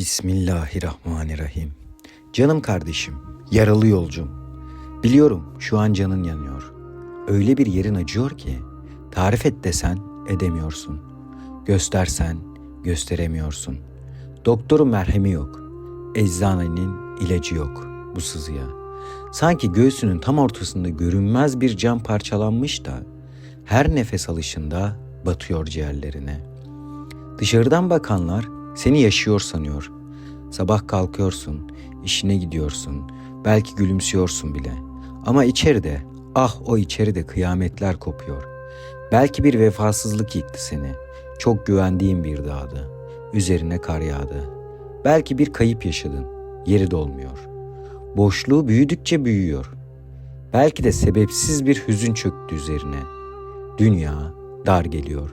Bismillahirrahmanirrahim. Canım kardeşim, yaralı yolcum. Biliyorum şu an canın yanıyor. Öyle bir yerin acıyor ki tarif et desen edemiyorsun. Göstersen gösteremiyorsun. Doktorun merhemi yok. Eczanenin ilacı yok bu sızıya. Sanki göğsünün tam ortasında görünmez bir cam parçalanmış da her nefes alışında batıyor ciğerlerine. Dışarıdan bakanlar seni yaşıyor sanıyor. Sabah kalkıyorsun, işine gidiyorsun, belki gülümsüyorsun bile. Ama içeride, ah o içeride kıyametler kopuyor. Belki bir vefasızlık yıktı seni. Çok güvendiğin bir dağdı. Üzerine kar yağdı. Belki bir kayıp yaşadın. Yeri dolmuyor. Boşluğu büyüdükçe büyüyor. Belki de sebepsiz bir hüzün çöktü üzerine. Dünya dar geliyor.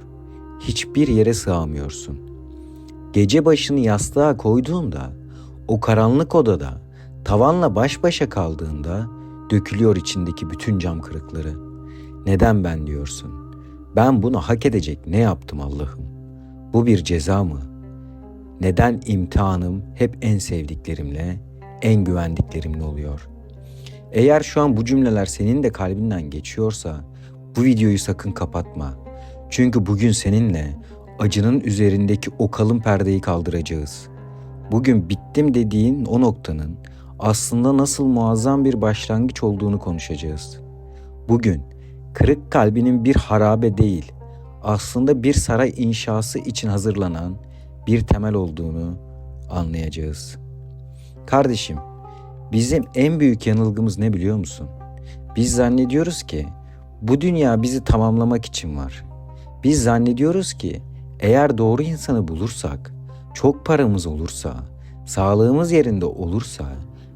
Hiçbir yere sığamıyorsun. Gece başını yastığa koyduğunda, o karanlık odada tavanla baş başa kaldığında dökülüyor içindeki bütün cam kırıkları. Neden ben diyorsun? Ben bunu hak edecek ne yaptım Allah'ım? Bu bir ceza mı? Neden imtihanım hep en sevdiklerimle, en güvendiklerimle oluyor? Eğer şu an bu cümleler senin de kalbinden geçiyorsa bu videoyu sakın kapatma. Çünkü bugün seninle acının üzerindeki o kalın perdeyi kaldıracağız. Bugün bittim dediğin o noktanın aslında nasıl muazzam bir başlangıç olduğunu konuşacağız. Bugün kırık kalbinin bir harabe değil, aslında bir saray inşası için hazırlanan bir temel olduğunu anlayacağız. Kardeşim, bizim en büyük yanılgımız ne biliyor musun? Biz zannediyoruz ki bu dünya bizi tamamlamak için var. Biz zannediyoruz ki eğer doğru insanı bulursak, çok paramız olursa, sağlığımız yerinde olursa,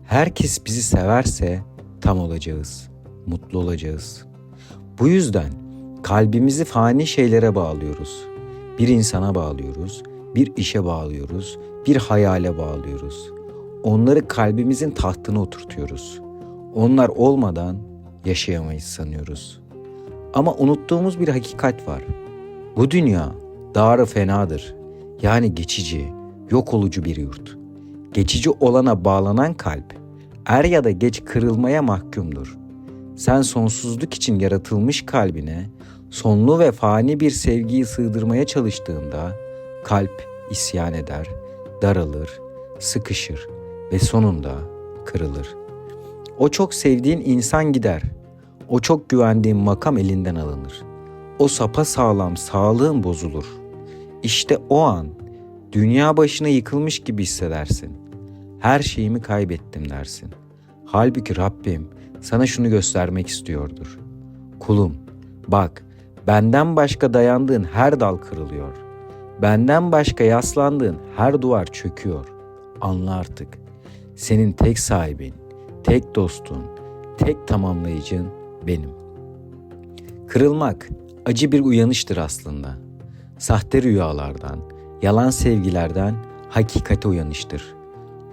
herkes bizi severse tam olacağız, mutlu olacağız. Bu yüzden kalbimizi fani şeylere bağlıyoruz. Bir insana bağlıyoruz, bir işe bağlıyoruz, bir hayale bağlıyoruz. Onları kalbimizin tahtına oturtuyoruz. Onlar olmadan yaşayamayız sanıyoruz. Ama unuttuğumuz bir hakikat var. Bu dünya darı fenadır. Yani geçici, yok olucu bir yurt. Geçici olana bağlanan kalp er ya da geç kırılmaya mahkumdur. Sen sonsuzluk için yaratılmış kalbine sonlu ve fani bir sevgiyi sığdırmaya çalıştığında kalp isyan eder, daralır, sıkışır ve sonunda kırılır. O çok sevdiğin insan gider. O çok güvendiğin makam elinden alınır. O sapa sağlam sağlığın bozulur. İşte o an dünya başına yıkılmış gibi hissedersin. Her şeyimi kaybettim dersin. Halbuki Rabbim sana şunu göstermek istiyordur. Kulum, bak benden başka dayandığın her dal kırılıyor. Benden başka yaslandığın her duvar çöküyor. Anla artık. Senin tek sahibin, tek dostun, tek tamamlayıcın benim. Kırılmak acı bir uyanıştır aslında. Sahte rüyalardan, yalan sevgilerden hakikate uyanıştır.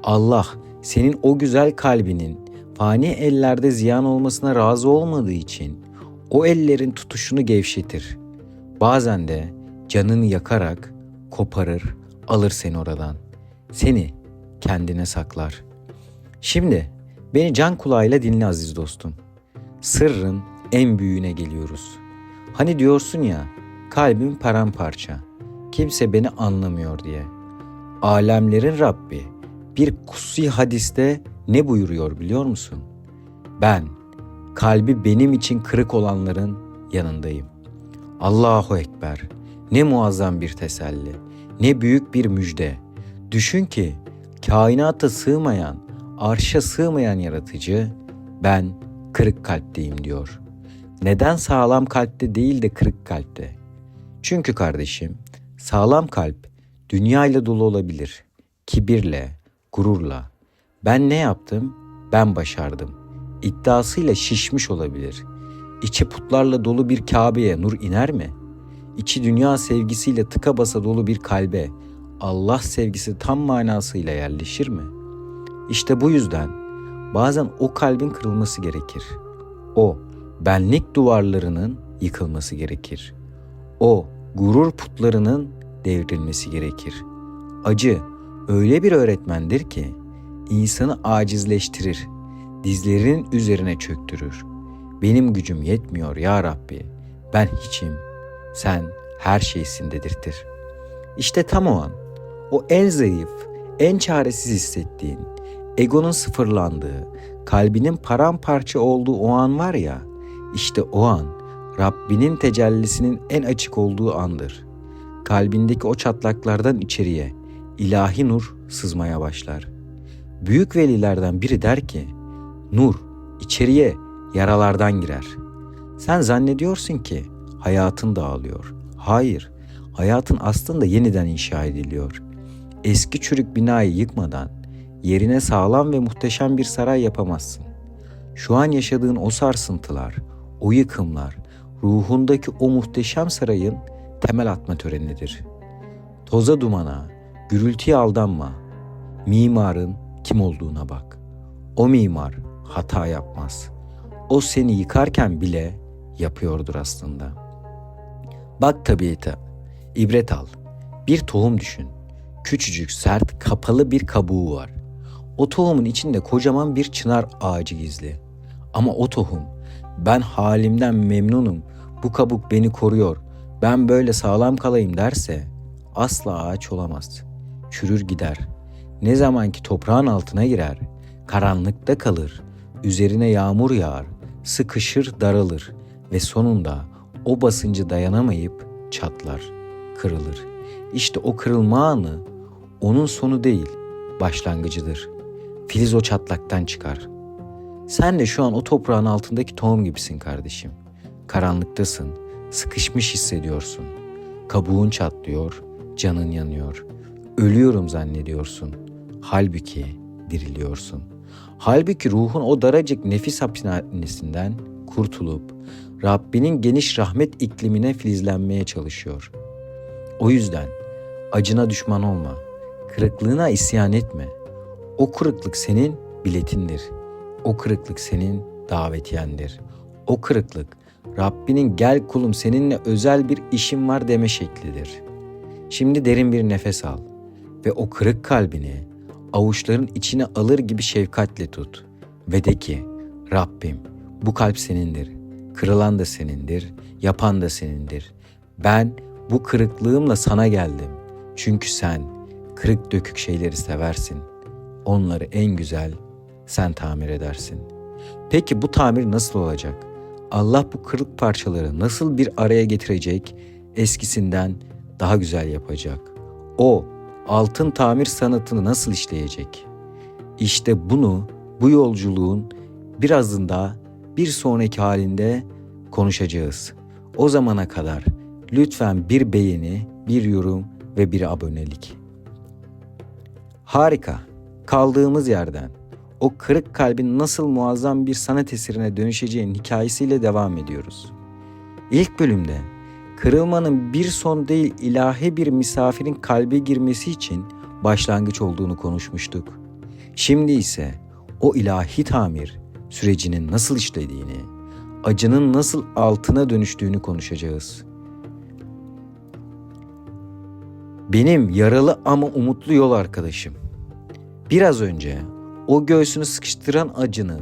Allah senin o güzel kalbinin fani ellerde ziyan olmasına razı olmadığı için o ellerin tutuşunu gevşetir. Bazen de canını yakarak koparır, alır seni oradan. Seni kendine saklar. Şimdi beni can kulağıyla dinle aziz dostum. Sırrın en büyüğüne geliyoruz. Hani diyorsun ya, kalbim paramparça. Kimse beni anlamıyor diye. Alemlerin Rabbi bir kutsi hadiste ne buyuruyor biliyor musun? Ben kalbi benim için kırık olanların yanındayım. Allahu ekber. Ne muazzam bir teselli, ne büyük bir müjde. Düşün ki kainata sığmayan, arşa sığmayan yaratıcı ben kırık kalpteyim diyor. Neden sağlam kalpte değil de kırık kalpte? Çünkü kardeşim sağlam kalp dünya ile dolu olabilir. Kibirle, gururla. Ben ne yaptım? Ben başardım. İddiasıyla şişmiş olabilir. İçi putlarla dolu bir Kabe'ye nur iner mi? İçi dünya sevgisiyle tıka basa dolu bir kalbe Allah sevgisi tam manasıyla yerleşir mi? İşte bu yüzden bazen o kalbin kırılması gerekir. O benlik duvarlarının yıkılması gerekir. O gurur putlarının devrilmesi gerekir. Acı öyle bir öğretmendir ki insanı acizleştirir, dizlerinin üzerine çöktürür. Benim gücüm yetmiyor ya Rabbi. Ben hiçim. Sen her şeysin dedirtir. İşte tam o an, o en zayıf, en çaresiz hissettiğin, egonun sıfırlandığı, kalbinin paramparça olduğu o an var ya, işte o an Rabbinin tecellisinin en açık olduğu andır. Kalbindeki o çatlaklardan içeriye ilahi nur sızmaya başlar. Büyük velilerden biri der ki, nur içeriye yaralardan girer. Sen zannediyorsun ki hayatın dağılıyor. Hayır, hayatın aslında yeniden inşa ediliyor. Eski çürük binayı yıkmadan yerine sağlam ve muhteşem bir saray yapamazsın. Şu an yaşadığın o sarsıntılar, o yıkımlar, ruhundaki o muhteşem sarayın temel atma törenidir. Toza dumana, gürültüye aldanma. Mimarın kim olduğuna bak. O mimar hata yapmaz. O seni yıkarken bile yapıyordur aslında. Bak tabiata, ibret al. Bir tohum düşün. Küçücük, sert, kapalı bir kabuğu var. O tohumun içinde kocaman bir çınar ağacı gizli. Ama o tohum, ben halimden memnunum, bu kabuk beni koruyor, ben böyle sağlam kalayım derse asla ağaç olamaz. Çürür gider. Ne zaman ki toprağın altına girer, karanlıkta kalır, üzerine yağmur yağar, sıkışır, daralır ve sonunda o basıncı dayanamayıp çatlar, kırılır. İşte o kırılma anı onun sonu değil, başlangıcıdır. Filiz o çatlaktan çıkar. Sen de şu an o toprağın altındaki tohum gibisin kardeşim. Karanlıktasın, sıkışmış hissediyorsun. Kabuğun çatlıyor, canın yanıyor. Ölüyorum zannediyorsun. Halbuki diriliyorsun. Halbuki ruhun o daracık nefis hapishanesinden kurtulup Rabbinin geniş rahmet iklimine filizlenmeye çalışıyor. O yüzden acına düşman olma, kırıklığına isyan etme. O kırıklık senin biletindir. O kırıklık senin davetiyendir. O kırıklık Rabbinin gel kulum seninle özel bir işim var deme şeklidir. Şimdi derin bir nefes al ve o kırık kalbini avuçların içine alır gibi şefkatle tut ve de ki Rabbim bu kalp senindir. Kırılan da senindir, yapan da senindir. Ben bu kırıklığımla sana geldim. Çünkü sen kırık dökük şeyleri seversin. Onları en güzel sen tamir edersin. Peki bu tamir nasıl olacak? Allah bu kırık parçaları nasıl bir araya getirecek? Eskisinden daha güzel yapacak. O altın tamir sanatını nasıl işleyecek? İşte bunu bu yolculuğun birazında bir sonraki halinde konuşacağız. O zamana kadar lütfen bir beğeni, bir yorum ve bir abonelik. Harika. Kaldığımız yerden o kırık kalbin nasıl muazzam bir sanat eserine dönüşeceğinin hikayesiyle devam ediyoruz. İlk bölümde kırılmanın bir son değil ilahi bir misafirin kalbe girmesi için başlangıç olduğunu konuşmuştuk. Şimdi ise o ilahi tamir sürecinin nasıl işlediğini, acının nasıl altına dönüştüğünü konuşacağız. Benim yaralı ama umutlu yol arkadaşım. Biraz önce o göğsünü sıkıştıran acının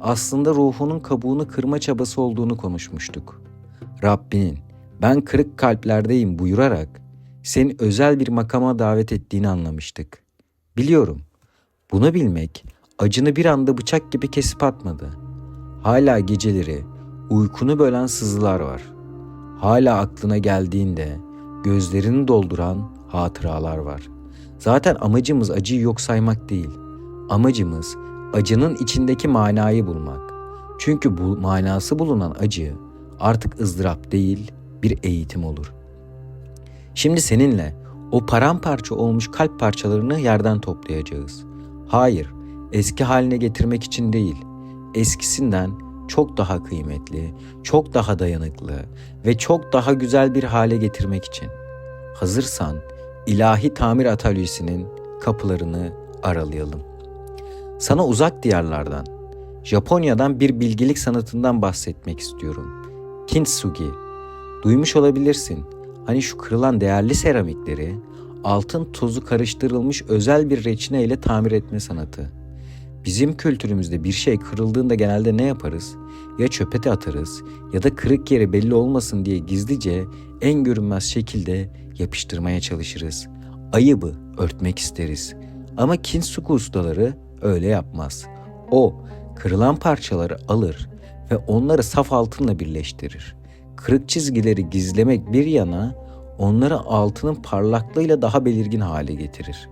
aslında ruhunun kabuğunu kırma çabası olduğunu konuşmuştuk. Rabbinin ben kırık kalplerdeyim buyurarak seni özel bir makama davet ettiğini anlamıştık. Biliyorum. Bunu bilmek acını bir anda bıçak gibi kesip atmadı. Hala geceleri uykunu bölen sızılar var. Hala aklına geldiğinde gözlerini dolduran hatıralar var. Zaten amacımız acıyı yok saymak değil. Amacımız acının içindeki manayı bulmak. Çünkü bu manası bulunan acı artık ızdırap değil bir eğitim olur. Şimdi seninle o paramparça olmuş kalp parçalarını yerden toplayacağız. Hayır, eski haline getirmek için değil, eskisinden çok daha kıymetli, çok daha dayanıklı ve çok daha güzel bir hale getirmek için. Hazırsan ilahi tamir atölyesinin kapılarını aralayalım. Sana uzak diyarlardan, Japonya'dan bir bilgilik sanatından bahsetmek istiyorum. Kintsugi. Duymuş olabilirsin. Hani şu kırılan değerli seramikleri altın tozu karıştırılmış özel bir reçine ile tamir etme sanatı. Bizim kültürümüzde bir şey kırıldığında genelde ne yaparız? Ya çöpete atarız ya da kırık yeri belli olmasın diye gizlice en görünmez şekilde yapıştırmaya çalışırız. Ayıbı örtmek isteriz. Ama Kintsugi ustaları öyle yapmaz. O kırılan parçaları alır ve onları saf altınla birleştirir. Kırık çizgileri gizlemek bir yana onları altının parlaklığıyla daha belirgin hale getirir.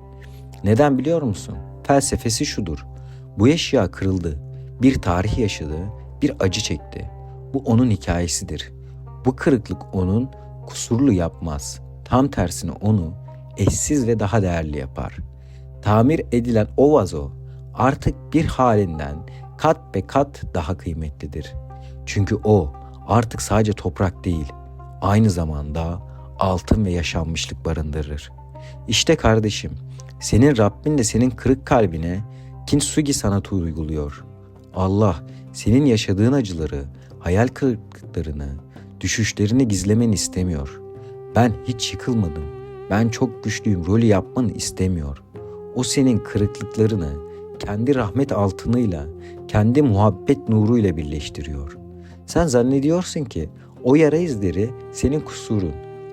Neden biliyor musun? Felsefesi şudur. Bu eşya kırıldı, bir tarih yaşadı, bir acı çekti. Bu onun hikayesidir. Bu kırıklık onun kusurlu yapmaz. Tam tersine onu eşsiz ve daha değerli yapar. Tamir edilen o vazo artık bir halinden kat be kat daha kıymetlidir. Çünkü o artık sadece toprak değil, aynı zamanda altın ve yaşanmışlık barındırır. İşte kardeşim, senin Rabbin de senin kırık kalbine kintsugi sanatı uyguluyor. Allah senin yaşadığın acıları, hayal kırıklıklarını, düşüşlerini gizlemeni istemiyor. Ben hiç yıkılmadım, ben çok güçlüyüm rolü yapmanı istemiyor. O senin kırıklıklarını kendi rahmet altınıyla, kendi muhabbet nuruyla birleştiriyor. Sen zannediyorsun ki o yara izleri senin kusurun.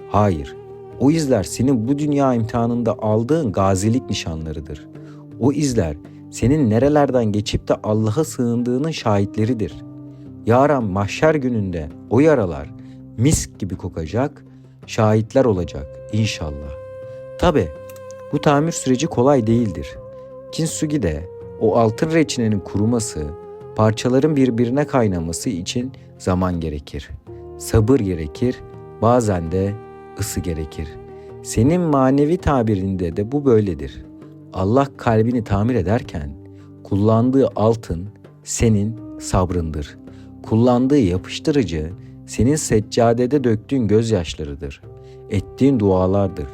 Hayır, o izler senin bu dünya imtihanında aldığın gazilik nişanlarıdır. O izler senin nerelerden geçip de Allah'a sığındığının şahitleridir. Yarın mahşer gününde o yaralar misk gibi kokacak, şahitler olacak inşallah. Tabi bu tamir süreci kolay değildir. Kintsugi de o altın reçinenin kuruması, parçaların birbirine kaynaması için zaman gerekir. Sabır gerekir, bazen de ısı gerekir. Senin manevi tabirinde de bu böyledir. Allah kalbini tamir ederken kullandığı altın senin sabrındır. Kullandığı yapıştırıcı senin seccadede döktüğün gözyaşlarıdır. Ettiğin dualardır.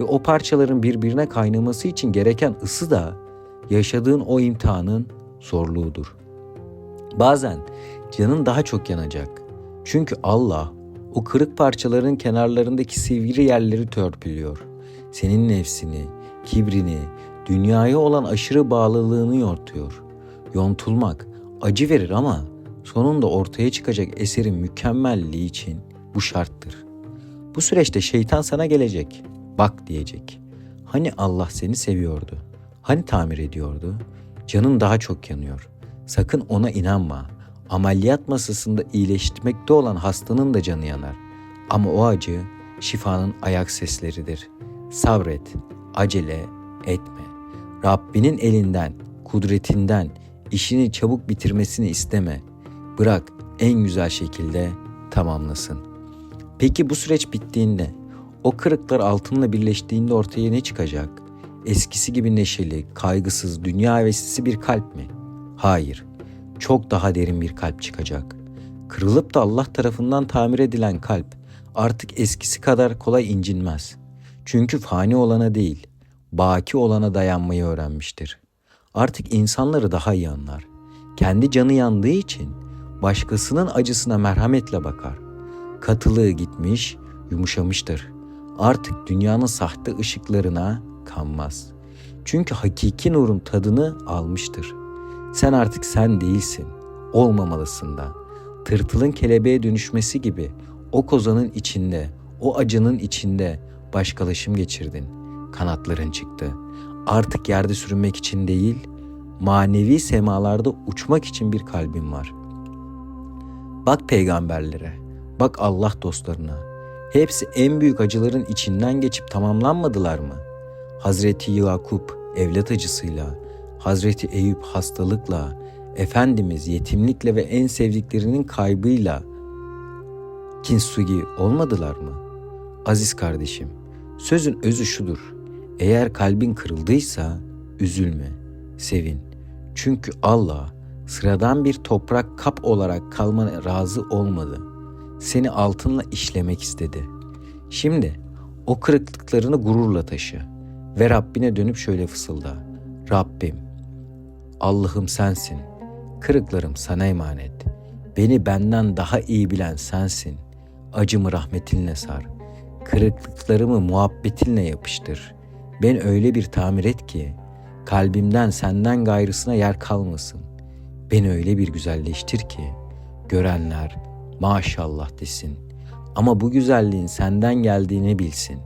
Ve o parçaların birbirine kaynaması için gereken ısı da yaşadığın o imtihanın zorluğudur. Bazen canın daha çok yanacak. Çünkü Allah o kırık parçaların kenarlarındaki sivri yerleri törpülüyor. Senin nefsini, kibrini, dünyaya olan aşırı bağlılığını yortuyor. Yontulmak acı verir ama sonunda ortaya çıkacak eserin mükemmelliği için bu şarttır. Bu süreçte şeytan sana gelecek. Bak diyecek. Hani Allah seni seviyordu? Hani tamir ediyordu? Canın daha çok yanıyor. Sakın ona inanma. Ameliyat masasında iyileştirmekte olan hastanın da canı yanar. Ama o acı şifanın ayak sesleridir. Sabret, acele etme. Rabbinin elinden, kudretinden işini çabuk bitirmesini isteme. Bırak en güzel şekilde tamamlasın. Peki bu süreç bittiğinde, o kırıklar altınla birleştiğinde ortaya ne çıkacak? Eskisi gibi neşeli, kaygısız, dünya heveslisi bir kalp mi? Hayır, çok daha derin bir kalp çıkacak. Kırılıp da Allah tarafından tamir edilen kalp artık eskisi kadar kolay incinmez. Çünkü fani olana değil, baki olana dayanmayı öğrenmiştir. Artık insanları daha iyi anlar. Kendi canı yandığı için başkasının acısına merhametle bakar. Katılığı gitmiş, yumuşamıştır. Artık dünyanın sahte ışıklarına kanmaz. Çünkü hakiki nurun tadını almıştır. Sen artık sen değilsin. Olmamalısın da. Tırtılın kelebeğe dönüşmesi gibi o kozanın içinde, o acının içinde başkalaşım geçirdin. Kanatların çıktı. Artık yerde sürünmek için değil, manevi semalarda uçmak için bir kalbin var. Bak peygamberlere, bak Allah dostlarına. Hepsi en büyük acıların içinden geçip tamamlanmadılar mı? Hazreti Yakup evlat acısıyla, Hazreti Eyüp hastalıkla, Efendimiz yetimlikle ve en sevdiklerinin kaybıyla kinsugi olmadılar mı? Aziz kardeşim, sözün özü şudur. Eğer kalbin kırıldıysa üzülme, sevin. Çünkü Allah sıradan bir toprak kap olarak kalmana razı olmadı. Seni altınla işlemek istedi. Şimdi o kırıklıklarını gururla taşı ve Rabbine dönüp şöyle fısılda. Rabbim, Allah'ım sensin. Kırıklarım sana emanet. Beni benden daha iyi bilen sensin. Acımı rahmetinle sar. Kırıklıklarımı muhabbetinle yapıştır. Ben öyle bir tamir et ki kalbimden senden gayrısına yer kalmasın. Beni öyle bir güzelleştir ki görenler maşallah desin. Ama bu güzelliğin senden geldiğini bilsin.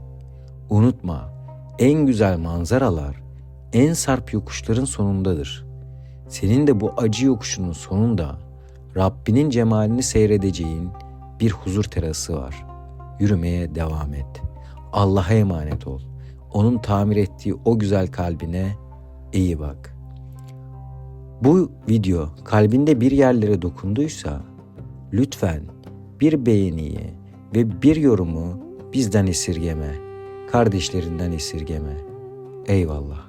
Unutma, en güzel manzaralar en sarp yokuşların sonundadır. Senin de bu acı yokuşunun sonunda Rabbinin cemalini seyredeceğin bir huzur terası var. Yürümeye devam et. Allah'a emanet ol. Onun tamir ettiği o güzel kalbine iyi bak. Bu video kalbinde bir yerlere dokunduysa lütfen bir beğeniyi ve bir yorumu bizden esirgeme, kardeşlerinden esirgeme. Eyvallah.